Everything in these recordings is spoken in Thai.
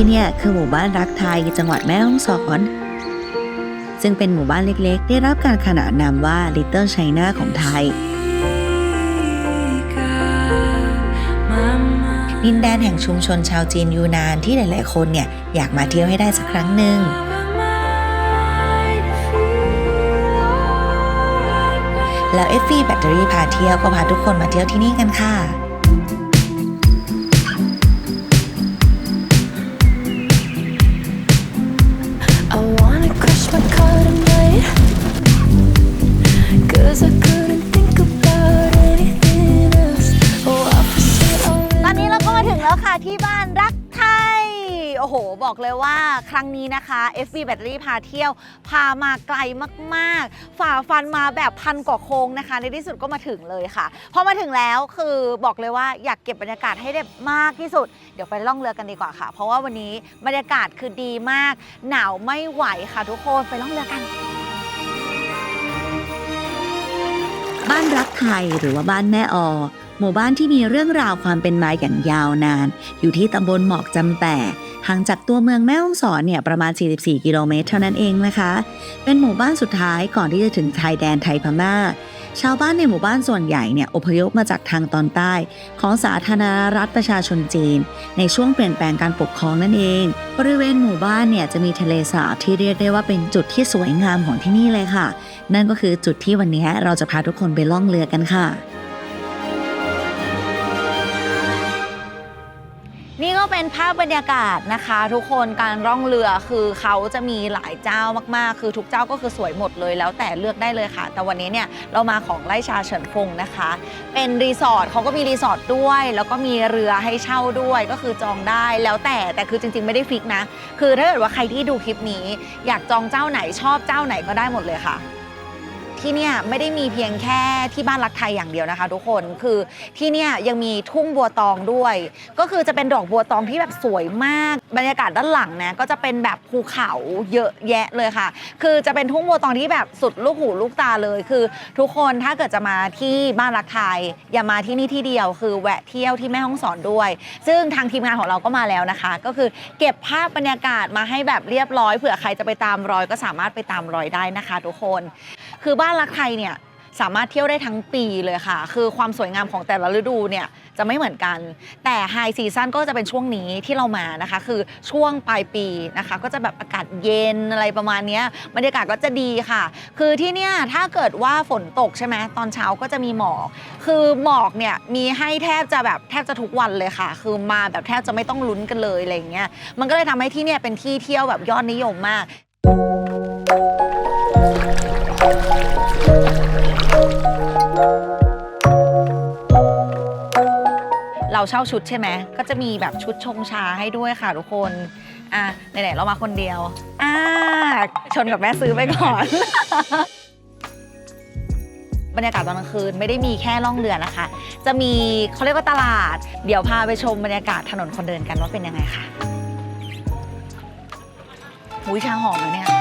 ที่เนี่ยคือหมู่บ้านรักไทยจังหวัดแม่ฮ่องสอน ซึ่งเป็นหมู่บ้านเล็กๆ ได้รับการขนานนามว่า Little China ของไทย ดินแดนแห่งชุมชนชาวจีนยูนานที่หลายๆคนเนี่ยอยากมาเที่ยวให้ได้สักครั้งหนึ่งแล้วเอฟฟีแบตเตอรี่พาเที่ยวก็พาทุกคนมาเที่ยวที่นี่กันค่ะ บอกเลยว่าครั้งนี้นะคะ FV แบตเตอรี่พาเที่ยว พามาไกลมากๆ ฝ่าฟันมาแบบพันกว่าโค้งนะคะ ในที่สุดก็มาถึงเลยค่ะ พอมาถึงแล้วคือบอกเลยว่าอยากเก็บบรรยากาศให้ได้มากที่สุด เดี๋ยวไปล่องเรือกันดีกว่าค่ะ เพราะว่าวันนี้บรรยากาศคือดีมาก หนาวไม่ไหวค่ะทุกคนไปล่องเรือกันบ้านรักไทยหรือว่าบ้านแม่ออ หมู่บ้านที่มีเรื่องราวความเป็นมาอย่างยาวนาน อยู่ที่ตำบลหมอกจำแต่ ห่างจากตัวเมืองแม่ฮ่องสอนเนี่ยประมาณ 44 กิโลเมตรเท่านั้นเองนะคะ เป็นหมู่บ้านสุดท้ายก่อนที่จะถึงชายแดนไทยพม่า ชาวบ้านในหมู่บ้านส่วนใหญ่เนี่ยอพยพมาจากทางตอนใต้ ของสาธารณรัฐประชาชนจีน ในช่วงเปลี่ยนแปลงการปกครองนั่นเอง บริเวณหมู่บ้านเนี่ยจะมีทะเลสาบที่เรียกได้ว่าเป็นจุดที่สวยงามของที่นี่เลยค่ะ นั่นก็คือจุดที่วันนี้เราจะพาทุกคนไปล่องเรือกันค่ะ เป็นภาพบรรยากาศนะคะ ทุกคนการร่องเรือคือเขาจะมีหลายเจ้ามากๆ คือทุกเจ้าก็คือสวยหมดเลย แล้วแต่เลือกได้เลยค่ะ แต่วันนี้เนี่ยเรามาของไร่ชาเฉินฟงนะคะ เป็นรีสอร์ทเขาก็มีรีสอร์ทด้วย แล้วก็มีเรือให้เช่าด้วยก็คือจองได้แล้วแต่แต่คือจริง ๆ ไม่ได้ฟิกนะ คือถ้าเกิดว่าใครที่ดูคลิปนี้ อยากจองเจ้าไหนชอบเจ้าไหนก็ได้หมดเลยค่ะ ที่เนี่ยไม่ได้มีเพียงแค่ที่บ้านรักไทยอย่างเดียวนะคะ ทุกคนคือที่เนี่ยยังมีทุ่งบัวตองด้วย ก็คือจะเป็นดอกบัวตองที่แบบสวยมาก บรรยากาศด้านหลังนะก็จะเป็นแบบภูเขาเยอะแยะเลยค่ะ คือจะเป็นทุ่งบัวตองที่แบบสุดลูกหูลูกตาเลย คือ ทุกคนถ้าเกิดจะมาที่บ้านรักไทยอย่ามาที่นี่ที่เดียว คือแวะเที่ยวที่แม่ฮ่องสอนด้วย ซึ่งทางทีมงานของเราก็มาแล้วนะคะ ก็คือเก็บภาพบรรยากาศมาให้แบบเรียบร้อยเผื่อใครจะไปตามรอยก็สามารถไปตามรอยได้นะคะ ทุกคน คือบ้านรักไทยเนี่ยสามารถเที่ยวได้ทั้งปีเลยค่ะ คือความสวยงามของแต่ละฤดูเนี่ยจะไม่เหมือนกัน แต่ไฮซีซั่นก็จะเป็นช่วงนี้ที่เรามานะคะ คือช่วงปลายปีนะคะ ก็จะแบบอากาศเย็นอะไรประมาณนี้บรรยากาศก็จะดีค่ะ คือที่เนี่ยถ้าเกิดว่าฝนตกใช่ไหมตอนเช้าก็จะมีหมอก คือหมอกเนี่ยมีให้แทบจะแบบแทบจะทุกวันเลยค่ะ คือมาแบบแทบจะไม่ต้องลุ้นกันเลยอะไรเงี้ย มันก็เลยทำให้ที่เนี่ยเป็นที่เที่ยวแบบยอดนิยมมาก เราเช่าชุดใช่ไหม ก็จะมีแบบชุดชงชาให้ด้วยค่ะทุกคน อะไหนๆเรามาคนเดียว อ่า ชนกับแม่ซื้อไปก่อน บรรยากาศตอนกลางคืนไม่ได้มีแค่ล่องเรือนะคะ จะมีเขาเรียกว่าตลาด เดี๋ยวพาไปชมบรรยากาศถนนคนเดินกันว่าเป็นยังไงค่ะหุยชาหอมเลยเนี่ย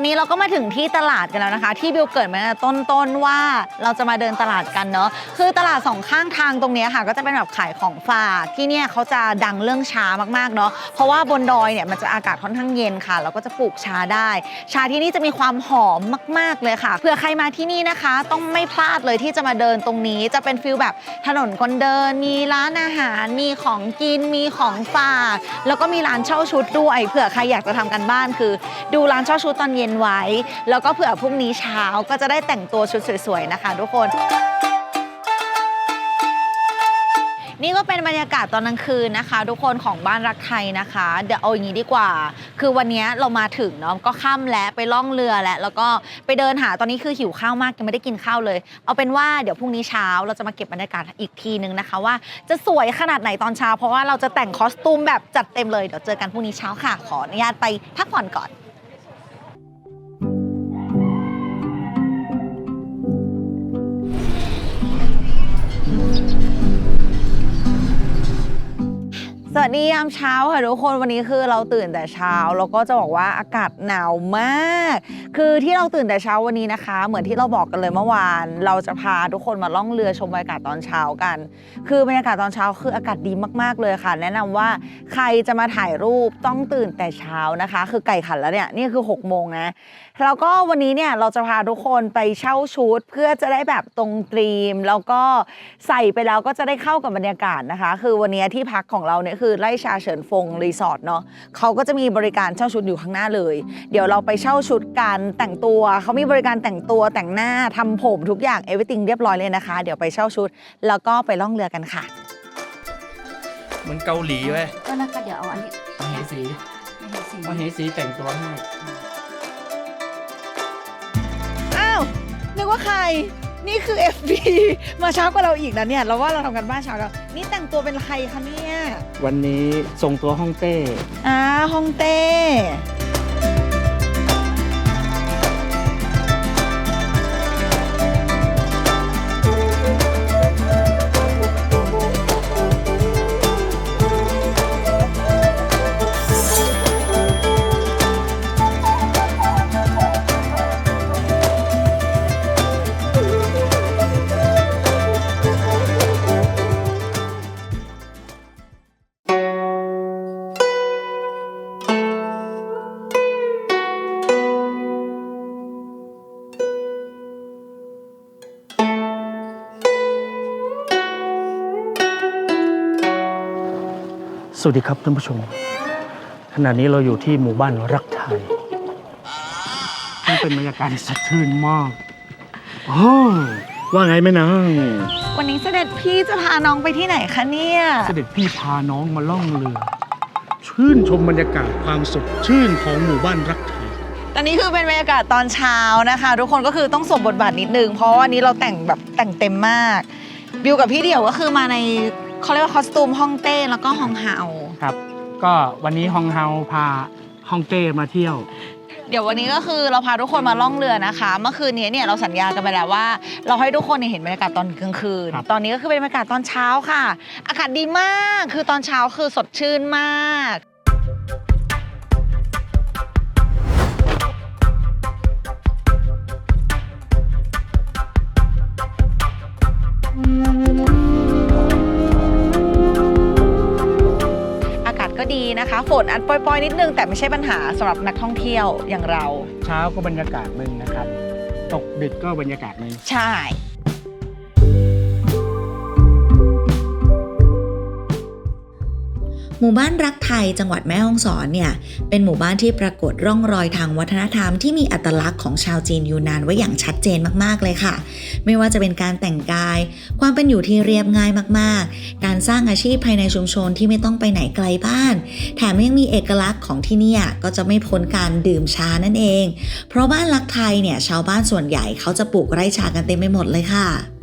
อนนี้เราก็มาถึงที่ตลาดกันแล้วนะคะ ที่บิวเกิดมาตั้งแต่ต้นๆว่าเราจะมาเดินตลาดกันเนาะคือตลาดสองข้างทางตรงนี้ค่ะ ก็จะเป็นแบบขายของฝากที่เนี่ยเขาจะดังเรื่องชามากๆเนาะเพราะว่าบนดอยเนี่ยมันจะอากาศค่อนข้างเย็นค่ะแล้วก็จะปลูกชาได้ ชาที่นี่จะมีความหอมมาก ๆเลยค่ะเผื่อใครมาที่นี่นะคะ ต้องไม่พลาดเลยที่จะมาเดินตรงนี้ จะเป็นฟิลแบบถนนคนเดิน มีร้านอาหาร มีของกินมีของฝาก แล้วก็มีร้านเช่าชุดด้วยเผื่อใครอยากจะทำกันบ้านคือ ดูร้านเช่าชุดตอนเย็นไว้ แล้วก็เผื่อพรุ่งนี้เช้าก็จะได้แต่งตัวชุดสวยๆนะคะ ทุกคนนี่ก็เป็นบรรยากาศตอนกลางคืนนะคะ ทุกคนของบ้านรักไทยนะคะ เดี๋ยวเอาอย่างนี้ดีกว่า คือวันนี้เรามาถึงเนาะก็ค่ำแล้วไปล่องเรือแล้วแล้วก็ไปเดินหาตอนนี้คือหิวข้าวมากยังไม่ได้กินข้าวเลย เอาเป็นว่าเดี๋ยวพรุ่งนี้เช้าเราจะมาเก็บบรรยากาศอีกทีนึงนะคะ ว่าจะสวยขนาดไหนตอนเช้า เพราะว่าเราจะแต่งคอสตูมแบบจัดเต็มเลยเดี๋ยวเจอกันพรุ่งนี้เช้าค่ะขออนุญาตไปพักผ่อนก่อน วัสดียามเช้าค่ะทุกคนวันนี้คือเราตื่นแต่เช้าแล้วก็จะบอกว่าอากาศหนาวมาก คือที่เราตื่นแต่เช้าวันนี้นะคะ เหมือนที่เราบอกกันเลยเมื่อวาน เราจะพาทุกคนมาล่องเรือชมบรรยากาศตอนเช้ากัน คือบรรยากาศตอนเช้าคืออากาศดีมากๆเลยค่ะ แนะนำว่าใครจะมาถ่ายรูปต้องตื่นแต่เช้านะคะ คือไก่ขันแล้วเนี่ยนี่คือ6กโมงนะแล้วก็วันนี้เนี่ยเราจะพาทุกคนไปเช่าชุด เพื่อจะได้แบบตรงตรีม แล้วก็ใส่ไปแล้วก็จะได้เข้ากับบรรยากาศนะคะ คือวันนี้ที่พักของเราเนี่ยคือไร่ชาเฉินฟงรีสอร์ทเนาะเขาก็จะมีบริการเช่าชุดอยู่ข้างหน้าเลย เดี๋ยวเราไปเช่าชุดกันแต่งตัวเขามีบริการแต่งตัวแต่งหน้าทำผมทุกอย่างเอ r y t h i n g เรียบร้อยเลยนะคะ เดี๋ยวไปเช่าชุด แล้วก็ไปล่องเรือกันค่ะ เหมือนเกาหลีเว้ยก็นะคะเดี๋ยวเอาอันนี้มาเหสีไม่ให้สีมาเหสีแต่งตัวให้อ้าวนึกว่าใคร นี่คือ FB มาเช้ากว่าเราอีกนะเนี่ย เราว่าเราทำกันบ้านเช้าแล้ว นี่แต่งตัวเป็นใครคะเนี่ย วันนี้ส่งตัวฮ่องเต้อ่าฮองเต้ สวัสดีครับท่านผู้ชม ขณะนี้เราอยู่ที่หมู่บ้านรักไทยซึ่งเป็นบรรยากาศที่สดชื่นมากโอ้ว่าไงแม่นางวันนี้เสด็จพี่จะพาน้องไปที่ไหนคะเนี่ย เสด็จพี่พาน้องมาล่องเรือ ชื่นชมบรรยากาศความสดชื่นของหมู่บ้านรักไทย ตอนนี้คือเป็นบรรยากาศตอนเช้านะคะ ทุกคนก็คือต้องสวมบทบาทนิดนึง เพราะว่าวันนี้เราแต่งแบบแต่งเต็มมาก บิวกับพี่เดี่ยวก็คือมาใน เขาเรียกว่าคอสตูมฮ่องเต้แล้วก็ฮองเฮา ครับ ก็วันนี้ฮองเฮาพาฮ่องเต้มาเที่ยว เดี๋ยววันนี้ก็คือเราพาทุกคนมาล่องเรือนะคะ เมื่อคืนนี้เนี่ยเราสัญญากันไปแล้วว่า เราให้ทุกคนเนี่ยเห็นบรรยากาศตอนกลางคืน ครับ ตอนนี้ก็คือเป็นบรรยากาศตอนเช้าค่ะ อากาศดีมาก คือตอนเช้าคือสดชื่นมาก นะคะ ฝนอัดปล่อยๆนิดนึงแต่ไม่ใช่ปัญหาสำหรับนักท่องเที่ยวอย่างเรา เช้าก็บรรยากาศหนึ่งนะครับ ตกดึกก็บรรยากาศหนึ่ง ใช่ หมู่บ้านรักไทยจังหวัดแม่ฮ่องสอนเนี่ยเป็นหมู่บ้านที่ปรากฏร่องรอยทางวัฒนธรรมที่มีอัตลักษณ์ของชาวจีนยูนานไว้อย่างชัดเจนมากๆเลยค่ะ ไม่ว่าจะเป็นการแต่งกาย ความเป็นอยู่ที่เรียบง่ายมากๆ การสร้างอาชีพภายในชุมชนที่ไม่ต้องไปไหนไกลบ้าน แถมยังมีเอกลักษณ์ของที่นี่ก็จะไม่พ้นการดื่มชานั่นเอง เพราะบ้านรักไทยเนี่ยชาวบ้านส่วนใหญ่เขาจะปลูกไร่ชากันเต็มไปหมดเลยค่ะ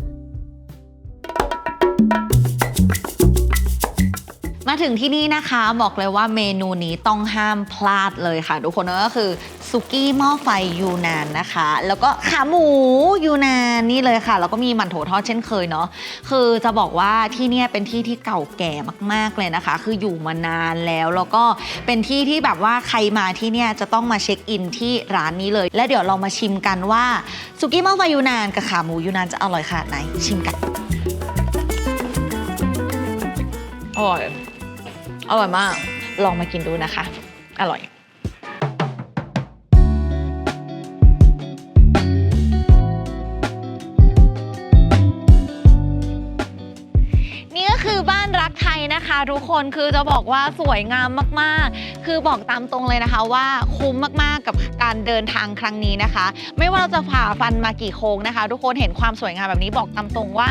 ถึงที่นี่นะคะบอกเลยว่าเมนูนี้ต้องห้ามพลาดเลยค่ะ ทุกคนก็คือซุกี้หม้อไฟยูนานนะคะ แล้วก็ขาหมูยูนานนี่เลยค่ะ แล้วก็มีหมันโถทอดเช่นเคยเนาะคือจะบอกว่าที่นี่เป็นที่ที่เก่าแก่มากๆเลยนะคะ คืออยู่มานานแล้วแล้วก็เป็นที่ที่แบบว่าใครมาที่นี่จะต้องมาเช็คอินที่ร้านนี้เลย แล้วเดี๋ยวเรามาชิมกันว่าซุกี้หม้อไฟยูนานกับขาหมูยูนานจะอร่อยขนาดไหนชิมกันอร่อย อร่อยมาก ลองมากินดูนะคะ อร่อยนี่ก็คือบ้านรักไทยนะคะ ทุกคนคือจะบอกว่าสวยงามมากๆ คือบอกตามตรงเลยนะคะว่าคุ้มมากๆกับการเดินทางครั้งนี้นะคะ ไม่ว่าเราจะฝ่าฟันมากี่โค้งนะคะ ทุกคนเห็นความสวยงามแบบนี้บอกตามตรงว่า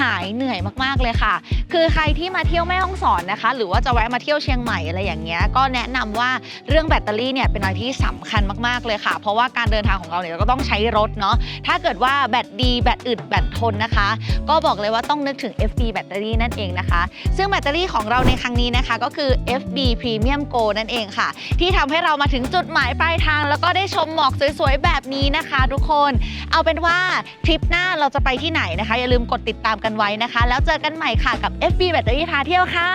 หายเหนื่อยมากๆเลยค่ะ คือใครที่มาเที่ยวแม่ฮ่องสอนนะคะ หรือว่าจะแวะมาเที่ยวเชียงใหม่อะไรอย่างเงี้ยก็แนะนำว่าเรื่องแบตเตอรี่เนี่ยเป็นอะไรที่สำคัญมากๆเลยค่ะ เพราะว่าการเดินทางของเราเนี่ยเราก็ต้องใช้รถเนาะถ้าเกิดว่าแบตดีแบตอึดแบตทนนะคะ ก็บอกเลยว่าต้องนึกถึง FB แบตเตอรี่นั่นเองนะคะ ซึ่งแบตเตอรี่ของเราในครั้งนี้นะคะก็คือ FB Premium Go นั่นเองค่ะ ที่ทำให้เรามาถึงจุดหมายปลายทาง แล้วก็ได้ชมหมอกสวยๆแบบนี้นะคะ ทุกคน เอาเป็นว่าทริปหน้าเราจะไปที่ไหนนะคะ อย่าลืมกดติดตามกันไว้นะคะ แล้วเจอกันใหม่ค่ะกับ FB แบตเตอรี่พาเที่ยวค่ะ